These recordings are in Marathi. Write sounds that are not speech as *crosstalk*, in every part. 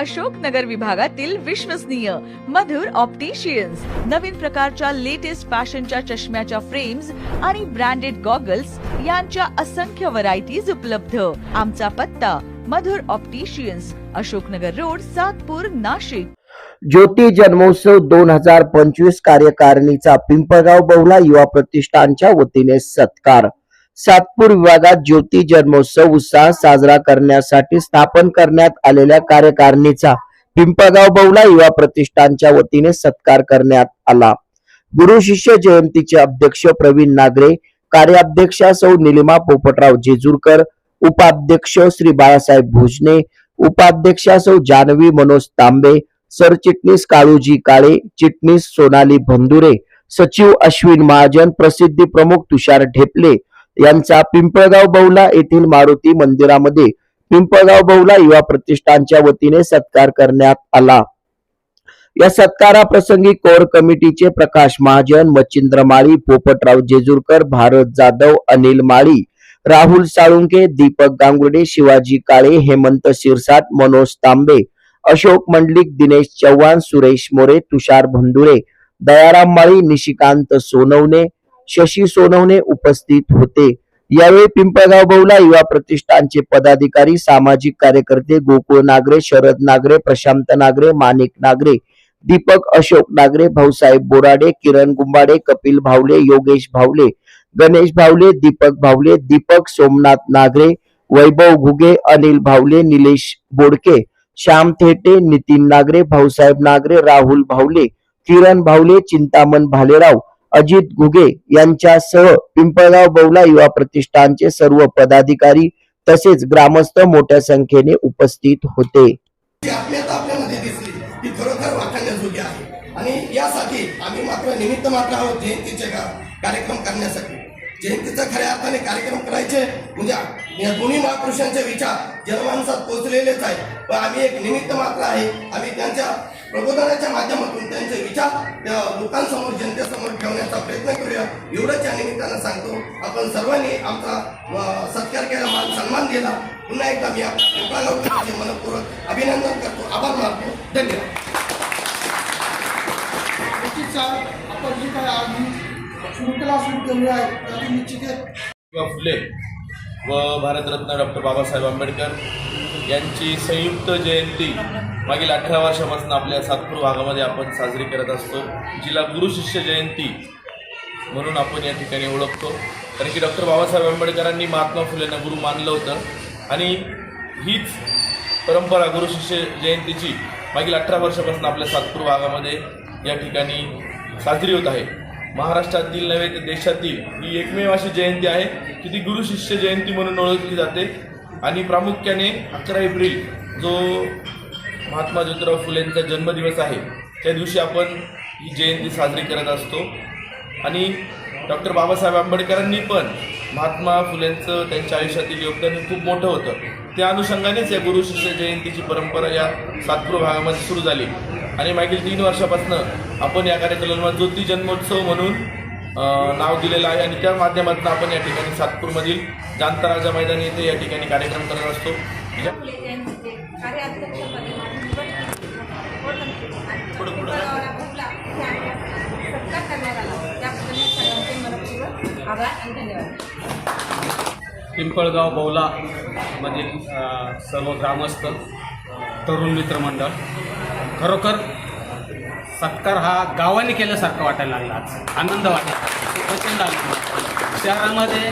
अशोकनगर विभागातील विश्वसनीय मधुर ऑप्टिशियन्स नवीन प्रकारच्या लेटेस्ट फॅशनच्या चष्म्याच्या फ्रेम्स आणि ब्रँडेड गॉगल्स यांच्या असंख्य व्हरायटीज उपलब्ध. आमचा पत्ता मधुर ऑप्टिशियन्स अशोकनगर रोड सातपूर नाशिक. ज्योती जन्मोत्सव दोन हजार पंचवीस कार्यकारिणीचा पिंपळगाव बहुला युवा प्रतिष्ठानच्या वतीने सत्कार. सातपूर विभागात ज्योती जन्मोत्सव उत्साह साजरा करण्यासाठी स्थापन करण्यात आलेल्या कार्यकारिणीचा पिंपळगाव बहुला युवा प्रतिष्ठानच्या वतीने सत्कार करण्यात आला. गुरु शिष्य जयंतीचे अध्यक्ष प्रवीण नागरे कार्याध्यक्षा सौ निलिमा पोपटराव जेजूरकर उपाध्यक्ष श्री बाळासाहेब भोजने उपाध्यक्षा सौ जानवी मनोज तांबे सरचिटणीस काळूजी काळे चिटणीस सोनाली भंदुरे सचिव अश्विन महाजन प्रसिद्धी प्रमुख तुषार ढेपले यांचा पिंपळगाव बौला येथील मारुती मंदिरामध्ये पिंपळगाव बौला युवा प्रतिष्ठानच्या वतीने सत्कार करण्यात आला. या सत्काराप्रसंगी कोर कमिटीचे प्रकाश महाजन मच्छिंद्र माळी पोपटराव जेजूरकर भारत जाधव अनिल माळी राहुल साळुंके दीपक गांगुर्डे शिवाजी काळे हेमंत शिरसाट मनोज तांबे अशोक मंडलिक दिनेश चव्हाण सुरेश मोरे तुषार भंदुरे दयाराम माळी निशिकांत सोनवणे शशी सोनवणे उपस्थित होते. यावेळी पिंपळगाव बहुला युवा प्रतिष्ठानचे पदाधिकारी सामाजिक कार्यकर्ते गोकुळ नागरे शरद नागरे प्रशांत नागरे माणिक नागरे दीपक अशोक नागरे भाऊसाहेब बोराडे किरण गुंबाडे कपिल भावले योगेश भावले गणेश भावले दीपक भावले दीपक सोमनाथ नागरे वैभव घुगे अनिल भावले निलेश बोडके श्याम थेटे नितीन नागरे भाऊसाहेब नागरे राहुल भावले किरण भावले चिंतामण भालेराव अजित घुगे यांच्यासह पिंपळगाव बौला युवा प्रतिष्ठानचे सर्व पदाधिकारी तसेच ग्रामस्थ मोठ्या संख्येने उपस्थित होते. आणि यासाठी आम्ही मात्र निमित्त मात्र आहोत जयंतीचे कार्यक्रम करण्यासाठी. जयंतीचा खऱ्या अर्थाने कार्यक्रम करायचे म्हणजे या दोन्ही महापुरुषांचे विचार जनमानसात पोहोचलेलेच आहे पण आम्ही एक निमित्त मात्र आहे. आम्ही त्यांच्या प्रबोधनाच्या माध्यमातून त्यांचे विचार त्या लोकांसमोर जनतेसमोर ठेवण्याचा प्रयत्न करूया. एवढंच या निमित्तानं सांगतो. आपण सर्वांनी आमचा सत्कार केला मान सन्मान दिला. पुन्हा एकदा मी पिंपळगावकरांचे मनपूर्वक अभिनंदन करतो. आभार मानतो. धन्यवाद. आपण जी काय सुरू फुले. व भारतरत्न डॉक्टर बाबासाहेब आंबेडकर. यांची संयुक्त जयंती मागील अठरा वर्षापासून आपल्या सातपूर भागामध्ये आपण साजरी करत असतो. जिला गुरु शिष्य जयंती म्हणून आपण या ठिकाणी ओळखतो. कारण की डॉक्टर बाबासाहेब आंबेडकरांनी महात्मा फुलेंना गुरु मानलं होतं. आणि हीच परंपरा गुरु शिष्य जयंतीची मागील अठरा वर्षापासून आपल्या सातपूर भागामध्ये या ठिकाणी साजरी होत आहे. महाराष्ट्रातील नव्हे तर देशातील ही एकमेव अशी जयंती आहे की ती गुरु शिष्य जयंती म्हणून ओळखली जाते. आणि प्रामुख्याने अकरा एप्रिल जो महात्मा ज्योतिराव फुलेंचा जन्मदिवस आहे त्या दिवशी आपण ही जयंती साजरी करत असतो. आणि डॉक्टर बाबासाहेब आंबेडकरांनी पण महात्मा फुलेंचं त्यांच्या आयुष्यातील योगदान खूप मोठं होतं. त्या अनुषंगानेच या गुरु शिष्य जयंतीची परंपरा या सातपूर भागामध्ये सुरू झाली. आणि मागील तीन वर्षापासून आपण या कार्यक्रमाला ज्योती जन्मोत्सव म्हणून नाव दिलेलं आहे आणि त्या माध्यमातून आपण या ठिकाणी सातपूरमधील जांताराजा मैदान येथे या ठिकाणी कार्यक्रम करत असतो. पिंपळगाव बौला मधील सर्व ग्रामस्थ तरुण मित्रमंडळ खरोखर सत्कार हा गावाने केल्यासारखं वाटायला लागला आज. आनंद वाटायला प्रचंड आनंद शहरामध्ये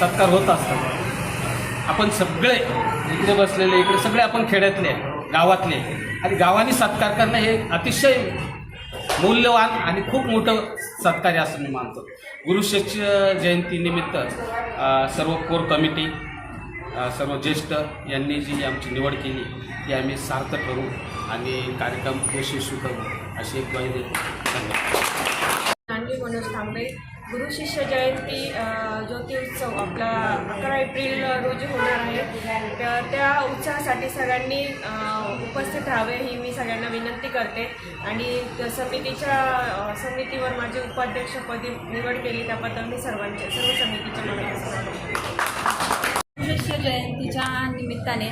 सत्कार होत असतात. आपण सगळे इकडे बसलेले इकडे सगळे आपण खेड्यातले गावातले. आणि गावाने सत्कार करणं हे अतिशय मूल्यवान आणि खूप मोठं सत्कार आहे असं मी मानतो. गुरुशिष्य जयंतीनिमित्त सर्व कोर कमिटी सर्व ज्येष्ठ यांनी जी आमची निवड केली ती आम्ही सार्थ करू आणि कार्यक्रम यशस्वी करू. अशी एक ग्वाही देतो. मनोज तांबे गुरु शिष्य जयंती ज्योती उत्सव आपला अकरा एप्रिल रोजी होणार आहे. तर त्या उत्सवासाठी सगळ्यांनी उपस्थित राहावे ही मी सगळ्यांना विनंती करते. आणि समितीच्या समितीवर माझी उपाध्यक्षपदी निवड केली त्याबद्दल मी सर्वांचे सर्व समितीच्या मनापासून शिष्य जयंतीच्या निमित्ताने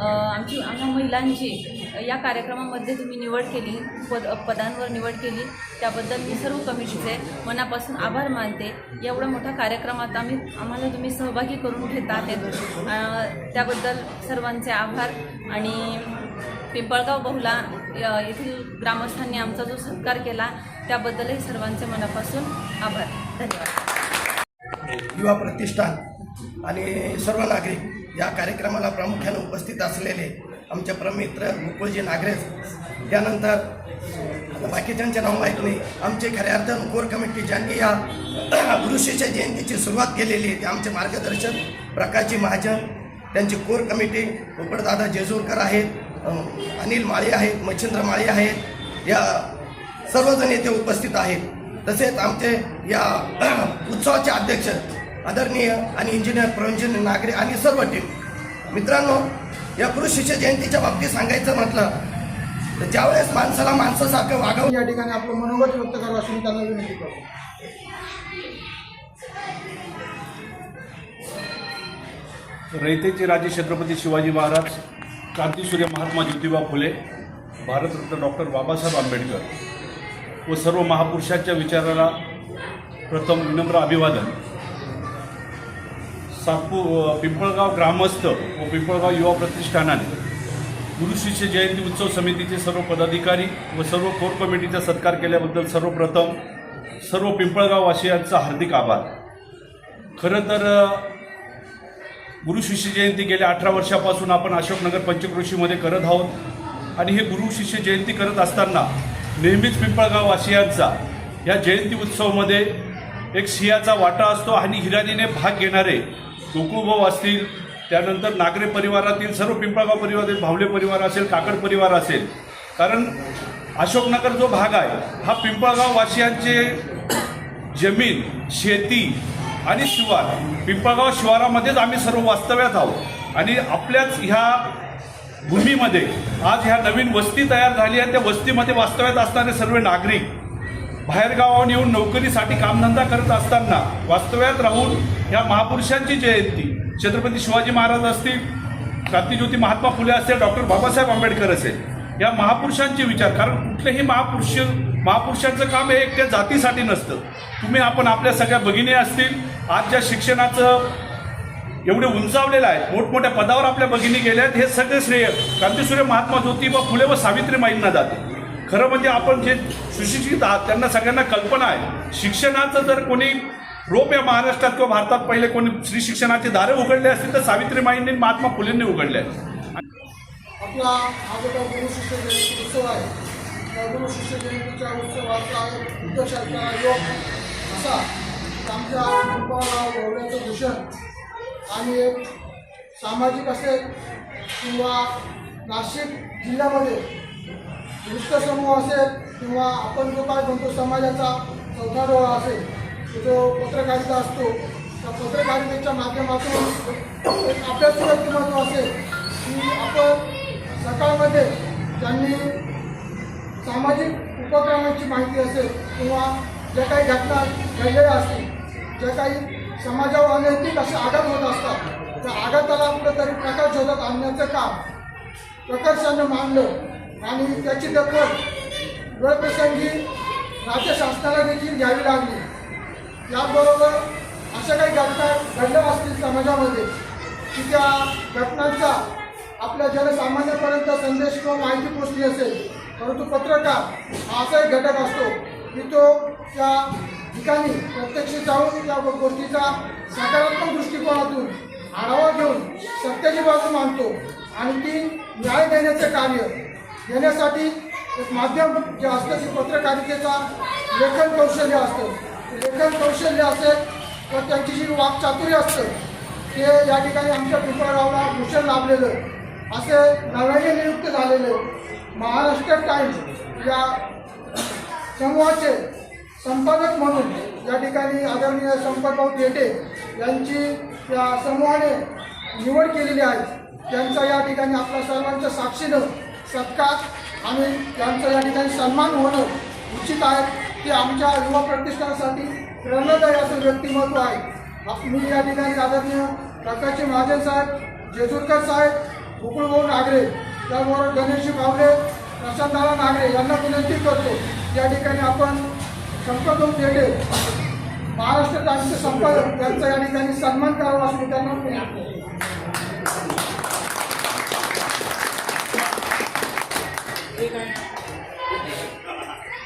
आमची आम्हा महिलांची या कार्यक्रमामध्ये तुम्ही निवड केली पद पदांवर निवड केली. त्याबद्दल मी सर्व कमिटीचे मनापासून आभार मानते. एवढा मोठा कार्यक्रमात आम्ही आम्हाला तुम्ही सहभागी करून घेत आहेत. त्याबद्दल सर्वांचे आभार. आणि पिंपळगाव बहुला येथील ग्रामस्थांनी आमचा जो सत्कार केला त्याबद्दलही सर्वांचे मनापासून आभार. धन्यवाद. युवा प्रतिष्ठान आणि सर्व नागरिक या कार्यक्रमाला प्रामुख्याने उपस्थित असलेले आमचे प्रमित्र गोकुळजी नागरेज त्यानंतर आता बाकीच्यांचे नाव माहीत नाही आमचे खऱ्या अर्थानं कोर कमिटी ज्यांनी या *clears throat* ऋषीच्या जयंतीची सुरुवात केलेली आहे ते आमचे मार्गदर्शक प्रकाशजी महाजन त्यांची कोर कमिटी पोपटदादा जेजूरकर आहेत अनिल माळी आहेत मच्छिंद्र माळी आहेत या सर्वजण येथे उपस्थित आहेत. तसेच आमचे या *clears throat* उत्सवाचे अध्यक्ष आदरणीय आणि इंजिनियर प्रवीणजी नागरे आणि सर्व टीम मित्रांनो या पुरुष शिष्य जयंतीच्या बाबतीत सांगायचं म्हटलं तर ज्यावेळेस माणसाला माणसासारखं वागवलं या ठिकाणी आपलं मनोगत व्यक्त करावं अशी मी त्यांना विनंती करतो. रयतेचे राजे छत्रपती शिवाजी महाराज क्रांतीसूर्य महात्मा ज्योतिबा फुले भारतरत्न डॉक्टर बाबासाहेब आंबेडकर व सर्व महापुरुषांच्या विचाराला प्रथम विनम्र अभिवादन. सातपू पिंपळगाव ग्रामस्थ व पिंपळगाव युवा प्रतिष्ठानाने गुरुशिष्य जयंती उत्सव समितीचे सर्व पदाधिकारी व सर्व कोर कमिटीचा सत्कार केल्याबद्दल सर्वप्रथम सर्व पिंपळगाववासियांचा हार्दिक आभार. खरं तर गुरुशिष्य गुरु शिष्य जयंती गेल्या अठरा वर्षापासून आपण अशोकनगर पंचकृषीमध्ये करत आहोत आणि हे गुरु शिष्य जयंती करत असताना नेहमीच पिंपळगाववासियांचा या जयंती उत्सवामध्ये एक सिंहाचा वाटा असतो आणि हिराणीने भाग घेणारे गोकुळभाऊ असतील त्यानंतर नागरे परिवारातील सर्व पिंपळगाव परिवारातील भावले परिवार असेल काकड परिवार असेल. कारण अशोकनगर जो भाग आहे हा पिंपळगाव वासियांचे जमीन शेती आणि शिवार पिंपळगाव शिवारामध्येच आम्ही सर्व वास्तव्यात आहोत. आणि आपल्याच ह्या भूमीमध्ये आज ह्या नवीन वस्ती तयार झाली आहे त्या वस्तीमध्ये वास्तव्यात असणारे सर्व नागरिक बाहेरगावाहून येऊन नोकरीसाठी कामधंदा करत असताना वास्तव्यात राहून ह्या महापुरुषांची जयंती. छत्रपती शिवाजी महाराज असतील क्रांतिज्योती महात्मा फुले असेल डॉक्टर बाबासाहेब आंबेडकर असेल या महापुरुषांचे विचार. कारण कुठलेही महापुरुष महापुरुषांचं काम हे एकट्या जातीसाठी नसतं. तुम्ही आपण आपल्या सगळ्या भगिनी असतील आज ज्या शिक्षणाचं एवढे उंचावलेलं आहे मोठमोठ्या पदावर आपल्या भगिनी गेल्या आहेत हे सगळे श्रेय क्रांतिसूर्य महात्मा ज्योतिबा फुले व सावित्रीमाईंना जाते. खरं म्हणजे आपण जे सुशिक्षित आहात त्यांना सगळ्यांना कल्पना आहे. शिक्षणाचं जर कोणी रोप या महाराष्ट्रात किंवा भारतात पहिले कोणी श्री शिक्षणाचे दारे उघडले असतील तर सावित्रीमाईंनी महात्मा फुलेंनी उघडले आहेत. आपला हा जो काही गुरु शिष्य जयंती उत्सव आहे. त्या गुरु शिष्य जयंतीच्या उत्सवाचा उद्देश योग असा आमच्या पिंपळगाव गवळ्याचं भूषण आणि एक सामाजिक असेल किंवा नाशिक जिल्ह्यामध्ये वृत्तसमूह असेल किंवा आपण जो काय म्हणतो समाजाचा चौथा डोळा असेल तो जो पत्रकारिता असतो त्या पत्रकारितेच्या माध्यमातून एक आपल्याच व्यक्तिमत्व असेल की आपण सकाळमध्ये त्यांनी सामाजिक उपक्रमांची माहिती असेल किंवा ज्या काही घटना घडलेल्या असतील ज्या काही समाजावर अनैतिक असे आघात होत असतात त्या आघाताला कुठेतरी प्रकाश शोधत आणण्याचं काम प्रकर्षानं मानलं आणि त्याची दखल वेळप्रसंगी राज्य शासनाला देखील घ्यावी लागली. याचबरोबर अशा काही घटना घडल्या असतील समाजामध्ये की त्या घटनांचा आपल्या जनसामान्यापर्यंत संदेश किंवा माहिती पोचली असेल परंतु पत्रकार हा असा एक घटक असतो की तो त्या ठिकाणी प्रत्यक्ष जाऊन त्या गोष्टीचा सकारात्मक दृष्टिकोनातून आढावा घेऊन सत्याची बाजू मानतो आणि ती न्याय देण्याचं कार्य देण्यासाठी एक माध्यम जे असतं ते पत्रकारितेचा लेखन कौशल्य असतं. लेखन कौशल्य असेल तर त्यांची जी वाकचातुर्य असतं ते या ठिकाणी आमच्या पिंपळगावला भूषण लाभलेलं असे नव्याने नियुक्त झालेले महाराष्ट्र टाइम्स या समूहाचे संपादक म्हणून या ठिकाणी आदरणीय संपतभाऊ थेटे यांची या समूहाने निवड केलेली आहे. त्यांचा या ठिकाणी आपल्या सर्वांच्या साक्षीनं सत्कार आणि त्यांचा या ठिकाणी सन्मान होणं उचित आहे. की आमच्या युवा प्रतिष्ठानासाठी प्रेरणादायी असं व्यक्तिमत्व आहे. मी या ठिकाणी आदरणीय प्रकाशचे महाजन साहेब जेजुरकर साहेब गुकुळभाऊ नागरे त्याबरोबर गणेशजी भावरे प्रशांतदादा नागरे यांना विनंती करतो या ठिकाणी आपण शंकरभाऊ देडे महाराष्ट्र राज्य संपादक त्यांचा या ठिकाणी सन्मान करावा असं त्यांना